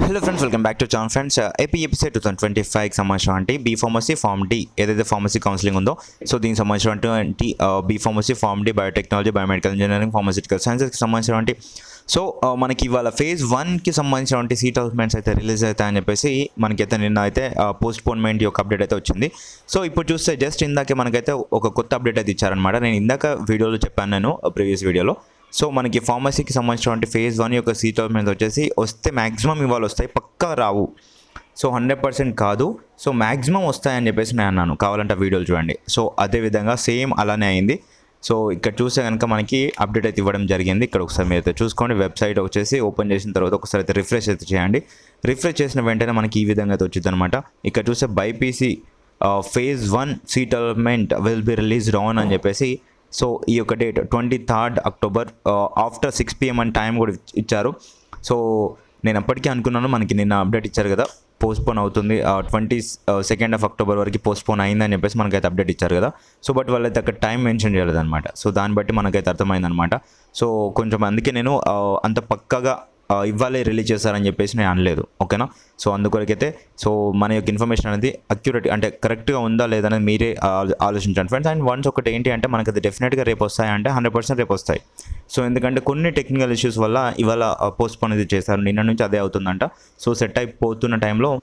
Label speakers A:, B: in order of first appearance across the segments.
A: Hello friends welcome back to Chan friends AP episode two thousand twenty ఫైవ్కి సంబంధించినటువంటి B pharmacy pharm D ఏదైతే pharmacy counselling ఉందో so దీనికి సంబంధించినటువంటి B pharmacy pharm D biotechnology biomedical engineering pharmaceutical సైన్సెస్కి సంబంధించినటువంటి so మనకి ఇవాళ phase వన్కి సంబంధించినటువంటి సీట్ అలాట్మెంట్స్ అయితే రిలీజ్ అవుతాయని చెప్పేసి మనకైతే నిన్న అయితే uh, పోస్ట్ పోన్మెంట్ యొక్క అప్డేట్ అయితే వచ్చింది. సో ఇప్పుడు చూస్తే జస్ట్ ఇందాకే మనకైతే ఒక కొత్త అప్డేట్ అయితే ఇచ్చారనమాట నేను ఇందాక వీడియోలో చెప్పాను నేను uh, ప్రీవియస్ వీడియోలో సో మనకి ఫార్మసీకి సంబంధించినటువంటి ఫేజ్ వన్ యొక్క సీట్ మీద వచ్చేసి వస్తే మ్యాక్సిమం ఇవాళ వస్తాయి పక్కా రావు. సో హండ్రెడ్ పర్సెంట్ కాదు. సో మ్యాక్సిమం వస్తాయని చెప్పేసి నేను అన్నాను. కావాలంటే వీడియోలు చూడండి. సో అదేవిధంగా సేమ్ అలానే అయింది. సో ఇక్కడ చూస్తే కనుక మనకి అప్డేట్ అయితే ఇవ్వడం జరిగింది. ఇక్కడ ఒకసారి మీరు అయితే చూసుకోండి. వెబ్సైట్ వచ్చేసి ఓపెన్ చేసిన తర్వాత ఒకసారి అయితే రిఫ్రెష్ అయితే చేయండి. రిఫ్రెష్ చేసిన వెంటనే మనకి ఈ విధంగా అయితే వచ్చింది అనమాట ఇక్కడ చూస్తే BiPC phase one seat allotment will be released on అని చెప్పేసి సో ఈ యొక్క date twenty third October after six PM అని టైం కూడా ఇచ్చారు. సో నేను అప్పటికే అనుకున్నాను మనకి నిన్న అప్డేట్ ఇచ్చారు కదా పోస్ట్పోన్ అవుతుంది ట్వంటీ సెకండ్ ఆఫ్ అక్టోబర్ వరకు పోస్ట్పోన్ అయిందని చెప్పేసి మనకైతే అప్డేట్ ఇచ్చారు కదా. సో బట్ వాళ్ళైతే అక్కడ టైం మెన్షన్ చేయలేదన్నమాట. సో దాన్ని బట్టి మనకైతే అర్థమైందనమాట సో కొంచెం అందుకే నేను అంత పక్కగా ఇవ్వాలే రిలీజ్ చేస్తారని చెప్పేసి నేను అనలేదు ఓకేనా? సో అందుకొరకైతే సో మన యొక్క ఇన్ఫర్మేషన్ అనేది అక్యురేట్ అంటే కరెక్ట్గా ఉందా లేదనేది మీరే ఆలోచించండి. ఫ్రెండ్స్ అండ్ వన్స్ ఒకటి ఏంటి అంటే మనకి అది డెఫినెట్గా రేపు వస్తాయి అంటే హండ్రెడ్ పర్సెంట్ రేపు వస్తాయి. సో ఎందుకంటే కొన్ని టెక్నికల్ ఇష్యూస్ వల్ల ఇవాళ పోస్ట్పోన్ అనేది చేశారు. నిన్న నుంచి అదే అవుతుందంట. సో సెట్ అయిపోతున్న టైంలో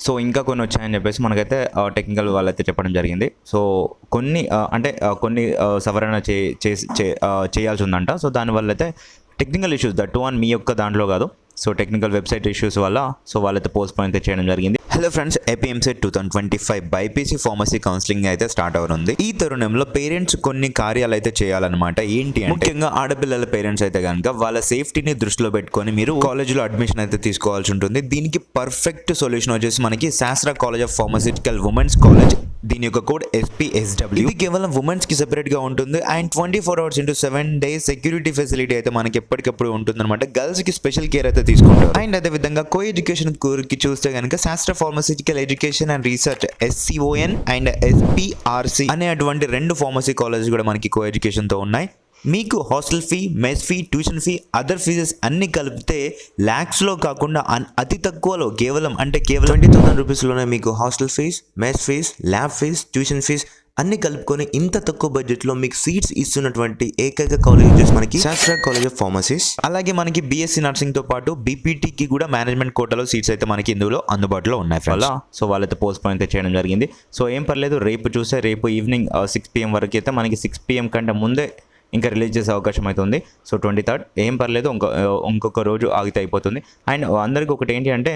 A: సో ఇంకా కొన్ని వచ్చాయని చెప్పేసి మనకైతే టెక్నికల్ వాళ్ళైతే చెప్పడం జరిగింది. సో కొన్ని అంటే కొన్ని సవరణ చే చేసి- చే- చేయాల్సి ఉందంట. సో దానివల్ల అయితే టెక్నికల్ ఇష్యూస్ దట్ వన్ మీ యొక్క దాంట్లో కాదు. సో టెక్నికల్ వెబ్సైట్ ఇష్యూస్ వల్ల సో వాళ్ళైతే పోస్ట్ పోన్ అయితే చేయడం జరిగింది. Hello friends APMC two thousand twenty five BiPC pharmacy counselling అయితే స్టార్ట్ అవనుంది. ఈ తరుణంలో పేరెంట్స్ కొన్ని కార్యాలు అయితే చేయాలన్నమాట. ఏంటి ముఖ్యంగా ఆడపిల్లల పేరెంట్స్ అయితే కనుక వాళ్ళ సేఫ్టీని దృష్టిలో పెట్టుకొని మీరు కాలేజ్లో అడ్మిషన్ అయితే తీసుకోవాల్సి ఉంటుంది. దీనికి పర్ఫెక్ట్ సొల్యూషన్ వచ్చేసి మనకి Sastra college of pharmaceutical women's college. దీని యొక్క కోడ్ ఎస్పీఎస్డబ్ల్యూ ఇది కేవలం ఉమెన్స్కి సెపరేట్గా ఉంటుంది. And twenty four hours into seven days security facility అయితే మనకి ఎప్పటికప్పుడు ఉంటుంది అనమాట గర్ల్స్కి స్పెషల్ కేర్ అయితే తీసుకుంటారు. అండ్ అదే విధంగా కో ఎడ్యుకేషన్కి చూస్తే కనుక Sastra pharmaceutical education and research SCON and SPRC అనే అటువంటి రెండు ఫార్మసీ కాలేజ్ కూడా మనకి కో ఎడ్యుకేషన్తో ఉన్నాయి. మీకు hostel fee mess fee tuition fee other fees అన్ని కలిపితే ల్యాక్స్లో కాకుండా అతి తక్కువలో కేవలం అంటే కేవలం ట్వంటీ థౌసండ్ రూపీస్లోనే మీకు hostel fees mess fees lab fees tuition fees అన్ని కలుపుకొని ఇంత తక్కువ బడ్జెట్లో మీకు సీట్స్ ఇస్తున్నటువంటి ఏకైక కాలేజ్ వచ్చేసి మనకి శాస్త్ర కాలేజ్ ఆఫ్ ఫార్మసీస్ అలాగే మనకి బీఎస్సీ నర్సింగ్తో పాటు బీపీటీకి కూడా మేనేజ్మెంట్ కోటాలో సీట్స్ అయితే మనకి ఇందులో అందుబాటులో ఉన్నాయి వల్ల సో వాళ్ళైతే పోస్ట్ పోన్ అయితే చేయడం జరిగింది. సో ఏం పర్లేదు రేపు చూస్తే రేపు ఈవినింగ్ సిక్స్ పిఎం వరకు అయితే మనకి సిక్స్ పిఎం కంటే ముందే ఇంకా రిలీజ్ చేసే అవకాశం అయితే ఉంది సో ట్వంటీ థర్డ్ ఏం పర్లేదు ఇంకో ఇంకొక రోజు ఆగితే అయిపోతుంది. అండ్ అందరికి ఒకటి ఏంటి అంటే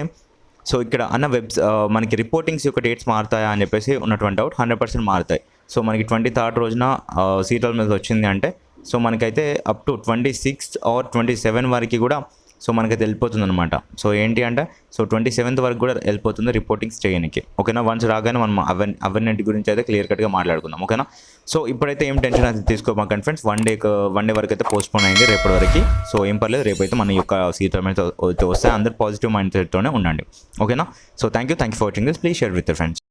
A: సో ఇక్కడ అన్న వెబ్స్ మనకి రిపోర్టింగ్స్ యొక్క డేట్స్ మారుతాయా అని చెప్పేసి ఉన్నటువంటి డౌట్ హండ్రెడ్ పర్సెంట్ మారుతాయి. సో మనకి ట్వంటీ థర్డ్ రోజున సీట్ల మీద వచ్చింది అంటే సో మనకైతే up to twenty six or twenty seven వరకు కూడా సో మనకైతే వెళ్ళిపోతుంది అనమాట సో ఏంటి అంటే సో ట్వంటీ సెవెంత్ వరకు కూడా వెళ్ళిపోతుంది రిపోర్టింగ్స్ చేయడానికి. ఓకేనా? వన్స్ రాగానే మనం అవన్నీ అవన్నీ గురించి అయితే క్లియర్ కట్గా మాట్లాడుకుందాం. ఓకేనా? సో ఇప్పుడైతే ఏం టెన్షన్ అయితే తీసుకోమాకండి friends one day one day వరకు అయితే పోస్ట్పోన్ అయింది రేపటి వరకు. సో ఏం పర్లేదు రేపైతే మన యొక్క సీట్ అయితే వస్తే అందరు పాజిటివ్ మైండ్ సెట్తోనే ఉండండి. ఓకేనా? So thank you thank you for watching this. Please share with friends.